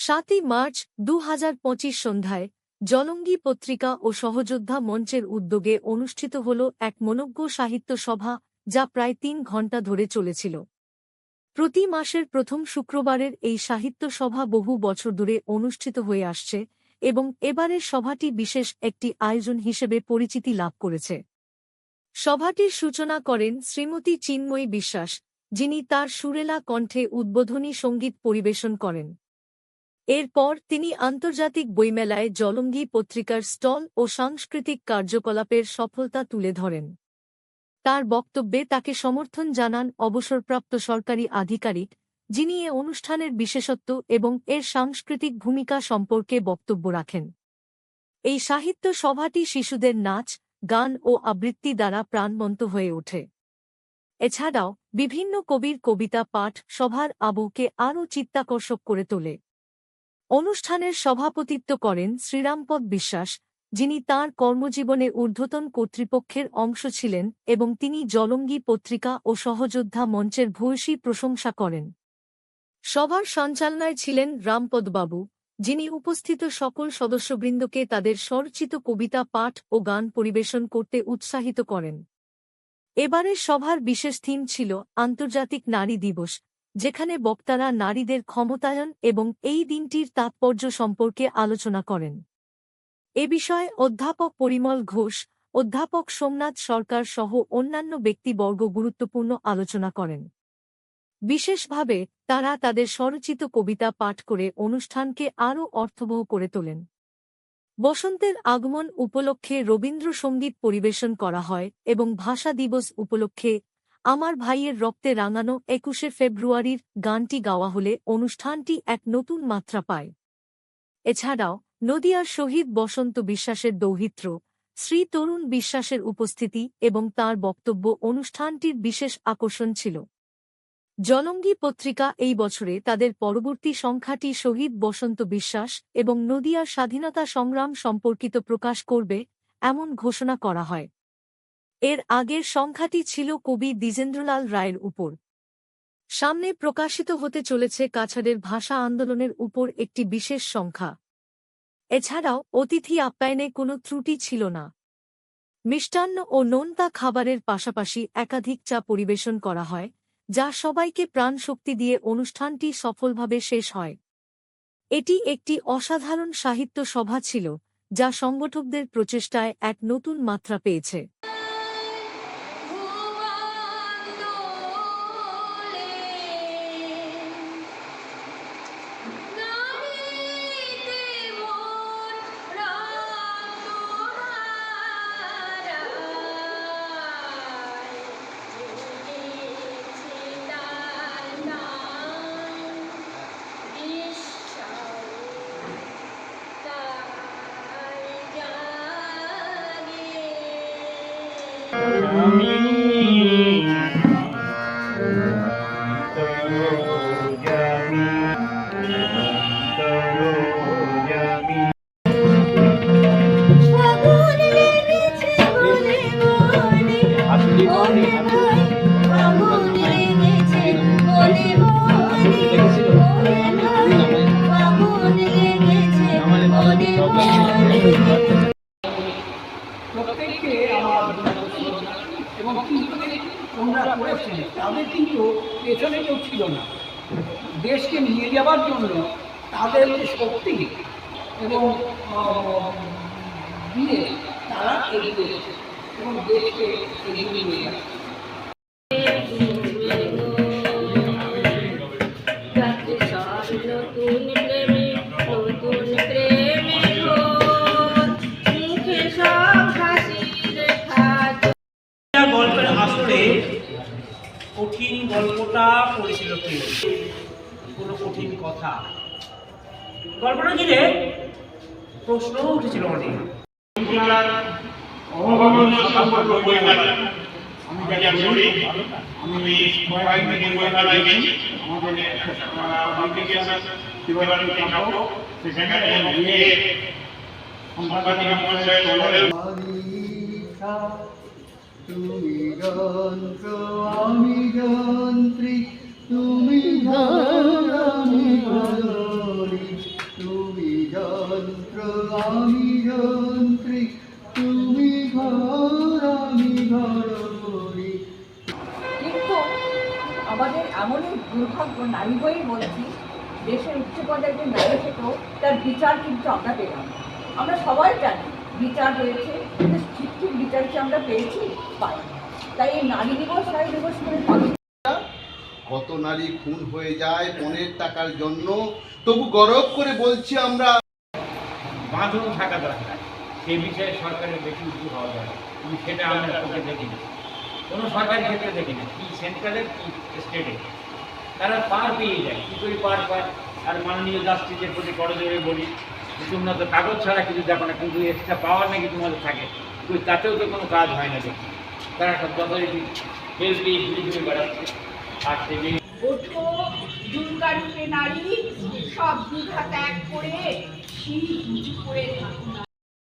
সাতই মার্চ দু সন্ধ্যায় জলঙ্গি পত্রিকা ও সহযোদ্ধা মঞ্চের উদ্যোগে অনুষ্ঠিত হল এক মনজ্ঞ সাহিত্য সভা যা প্রায় তিন ঘণ্টা ধরে চলেছিল। প্রতি মাসের প্রথম শুক্রবারের এই সাহিত্য সভা বহু বছর ধরে অনুষ্ঠিত হয়ে আসছে এবং এবারের সভাটি বিশেষ একটি আয়োজন হিসেবে পরিচিতি লাভ করেছে। সভাটির সূচনা করেন শ্রীমতী চিন্ময়ী বিশ্বাস, যিনি তার সুরেলা কণ্ঠে উদ্বোধনী সংগীত পরিবেশন করেন। এরপর তিনি আন্তর্জাতিক বইমেলায় জলঙ্গি পত্রিকার স্টল ও সাংস্কৃতিক কার্যকলাপের সফলতা তুলে ধরেন। তার বক্তব্যে তাকে সমর্থন জানান অবসরপ্রাপ্ত সরকারি আধিকারিক, যিনি এ অনুষ্ঠানের বিশেষত্ব এবং এর সাংস্কৃতিক ভূমিকা সম্পর্কে বক্তব্য রাখেন। এই সাহিত্য সভাটি শিশুদের নাচ, গান ও আবৃত্তি দ্বারা প্রাণবন্ত হয়ে ওঠে। এছাড়াও বিভিন্ন কবির কবিতা পাঠ সভার আবহকে আরও চিত্তাকর্ষক করে তোলে। অনুষ্ঠানের সভাপতিত্ব করেন শ্রীরামপদ বিশ্বাস, যিনি তাঁর কর্মজীবনে ঊর্ধ্বতন কর্তৃপক্ষের অংশ ছিলেন এবং তিনি জলঙ্গি পত্রিকা ও সহযোদ্ধা মঞ্চের ভূয়সী প্রশংসা করেন। সভার সঞ্চালনায় ছিলেন রামপদবাবু, যিনি উপস্থিত সকল সদস্যবৃন্দকে তাদের স্বরচিত কবিতা, পাঠ ও গান পরিবেশন করতে উৎসাহিত করেন। এবারের সভার বিশেষ থিম ছিল আন্তর্জাতিক নারী দিবস যেখানে বক্তারা নারীদের ক্ষমতায়ন এবং এই দিনটির তাৎপর্য সম্পর্কে আলোচনা করেন। এ বিষয়ে অধ্যাপক পরিমল ঘোষ, অধ্যাপক সোমনাথ সরকার সহ অন্যান্য ব্যক্তিবর্গ গুরুত্বপূর্ণ আলোচনা করেন। বিশেষভাবে তারা তাদের স্বরচিত কবিতা পাঠ করে অনুষ্ঠানকে আরও অর্থবহ করে তোলেন। বসন্তের আগমন উপলক্ষে রবীন্দ্রসঙ্গীত পরিবেশন করা হয় এবং ভাষা দিবস উপলক্ষে আমার ভাইয়ের রক্তে রাঙানো একুশে ফেব্রুয়ারির গানটি গাওয়া হলে অনুষ্ঠানটি এক নতুন মাত্রা পায়। এছাড়াও, নদিয়ার শহীদ বসন্ত বিশ্বাসের দৌহিত্র, শ্রী তরুণ বিশ্বাসের উপস্থিতি এবং তার বক্তব্য অনুষ্ঠানটির বিশেষ আকর্ষণ ছিল। জলঙ্গি পত্রিকা এই বছরে তাদের পরবর্তী সংখ্যাটি শহীদ বসন্ত বিশ্বাস এবং নদিয়ার স্বাধীনতা সংগ্রাম সম্পর্কিত প্রকাশ করবে, এমন ঘোষণা করা হয়। এর আগের সংখ্যাটি ছিল কবি দ্বিজেন্দ্রলাল রায়ের উপর। সামনে প্রকাশিত হতে চলেছে কাছাড়ের ভাষা আন্দোলনের উপর একটি বিশেষ সংখ্যা। এছাড়াও অতিথি আপ্যায়নে কোনো ত্রুটি ছিল না। মিষ্টান্ন ও নোনতা খাবারের পাশাপাশি একাধিক চা পরিবেশন করা হয়, যা সবাইকে প্রাণশক্তি দিয়ে অনুষ্ঠানটি সফলভাবে শেষ হয়। এটি একটি অসাধারণ সাহিত্য সভা ছিল, যা সংগঠকদের প্রচেষ্টায় এক নতুন মাত্রা পেয়েছে। মনে মনে মনে মনে মনে করেছেন তাদের কিন্তু পেছনে কেউ ছিল না। দেশকে নিয়ে যাবার জন্য তাদের যে শক্তি এবং দিয়ে তারা এগিয়ে এবং দেশকে এগিয়ে নিয়ে যাচ্ছে। কঠিন গল্পটা পড়েছিল কোনো কঠিন কথা। গল্পটা ঘিরে প্রশ্ন উঠেছিল অনেক। আমি তুমি যন্ত্র, আমি যন্ত্রী। তুমি আমি গরি তুমি যন্ত্র, আমি যন্ত্রী। তুমি ঘর আমি ঘর কিন্তু আমাদের এমনই দুর্ভাগ্য, নারী হয়েই বলছি, দেশের উচ্চ পর্যায়ে নারী থেকেও তার বিচার কিন্তু আমরা পেলাম। আমরা সবাই জানি বিচার হয়েছে। ঠিক ঠিক বিচার কি আমরা পেয়েছি? পাই তাই এই নারী দিবস নারী দিবস করে পালন কত নারী খুন হয়ে যায় পনেরো টাকার জন্য। তবু গরব করে বলছি আমরা বাঁধন থাকা দরকার। সে বিষয়ে সরকারের বেশি উদ্যোগ হওয়া দরকার। কিন্তু সেটা আমরা চোখে দেখিনি। কোনো সরকারি ক্ষেত্রে দেখিনি। কি সেন্ট্রালের কি স্টেটে তারা পার পেয়ে যায়। কী করে পার পায়? আর মাননীয় জাস্টিসের প্রতি করজোরে বলি। তোমরা তো কাগজ ছাড়া কিছু দেখো না, কিন্তু এক্সট্রা পাওয়ার নাকি তোমাদের থাকে। তুই তাতেও তো কোনো কাজ হয় না দেখি। তারা সব যথারীতি ফেল ঘুরে ঘুরে বেড়াচ্ছে। আর সেই নারী, সব করে করে